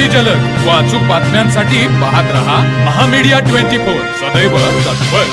अगदी जलद. व अचूक बातम्यांसाठी पाहत रहा महामीडिया ट्वेंटी फोर. सदैव तत्पर.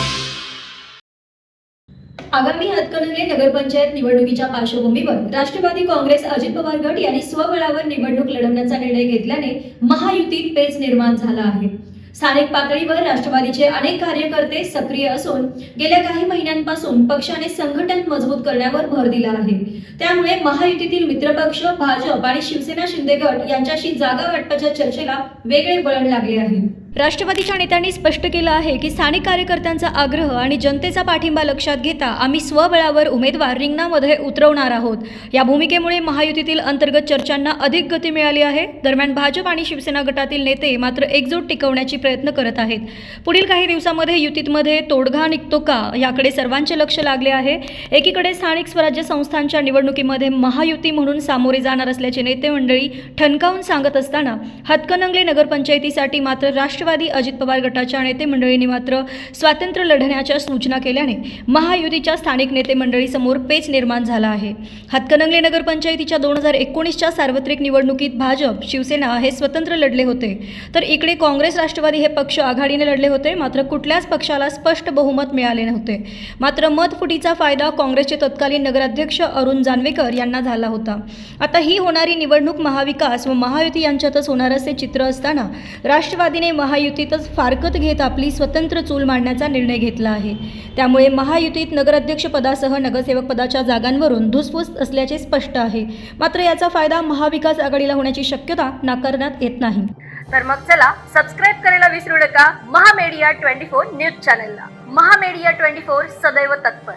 आगामी हातकणंगले नगरपंचायत निवडणुकीच्या पार्श्वभूमीवर राष्ट्रवादी काँग्रेस अजित पवार गट यांनी स्वबळावर निवडणूक लढवण्याचा निर्णय घेतल्याने महायुतीत पेच निर्माण झाला आहे. स्थानिक पातळीवर राष्ट्रवादीचे अनेक कार्यकर्ते सक्रिय असून गेल्या काही महिन्यांपासून पक्षाने संघटन मजबूत करण्यावर भर दिला आहे. त्यामुळे महायुतीतील मित्रपक्ष भाजप आणि शिवसेना शिंदे गट यांच्याशी जागा वाटपाच्या चर्चेला वेगळे वळण लागले आहे. राष्ट्रवादीच्या नेत्यांनी स्पष्ट केलं आहे की स्थानिक कार्यकर्त्यांचा आग्रह आणि जनतेचा पाठिंबा लक्षात घेता आम्ही स्वबळावर उमेदवार रिंगणामध्ये उतरवणार आहोत. या भूमिकेमुळे महायुतीतील अंतर्गत चर्चांना अधिक गती मिळाली आहे. दरम्यान भाजप आणि शिवसेना गटातील नेते मात्र एकजूट टिकवण्याची प्रयत्न करत आहेत. पुढील काही दिवसामध्ये युतीतमध्ये तोडगा निघतो का याकडे सर्वांचे लक्ष लागले आहे. एकीकडे स्थानिक स्वराज्य संस्थांच्या निवडणुकीमध्ये महायुती म्हणून सामोरे जाणार असल्याचे नेते मंडळी ठणकावून सांगत असताना हातकणंगले नगरपंचायतीसाठी मात्र राष्ट्र राष्ट्रवादी अजित पवार गटाच्या नेते मंडळींनी मात्र स्वातंत्र्य लढण्याच्या सूचना केल्याने महायुतीच्या स्थानिक नेते मंडळीसमोर पेच निर्माण झाला आहे. हातकणंगले नगरपंचायतीच्या दोन हजार एकोणीसच्या सार्वत्रिक निवडणुकीत भाजप शिवसेना हे स्वतंत्र लढले होते. तर इकडे काँग्रेस राष्ट्रवादी हे पक्ष आघाडीने लढले होते मात्र कुठल्याच पक्षाला स्पष्ट बहुमत मिळाले नव्हते. मात्र मतफुटीचा फायदा काँग्रेसचे तत्कालीन नगराध्यक्ष अरुण जानवेकर यांना झाला होता. आता ही होणारी निवडणूक महाविकास व महायुती यांच्यातच होणार असे चित्र असताना राष्ट्रवादीने महायुतीतच फारकत घेत आपली स्वतंत्र चूल मांडण्याचा निर्णय घेतला आहे. त्यामुळे महायुतीत नगराध्यक्षपदासह नगरसेवक पदाच्या जागांवरून धुसफूस असल्याचे स्पष्ट आहे. मात्र याचा फायदा महाविकास आघाडीला होण्याची शक्यता नाकारण्यात येत नाही. तर मग चला सबस्क्राईब करायला विसरू नका. महामेडिया ट्वेंटी फोर न्यूज चॅनलला. महामेडिया ट्वेंटी फोर सदैव तत्पर.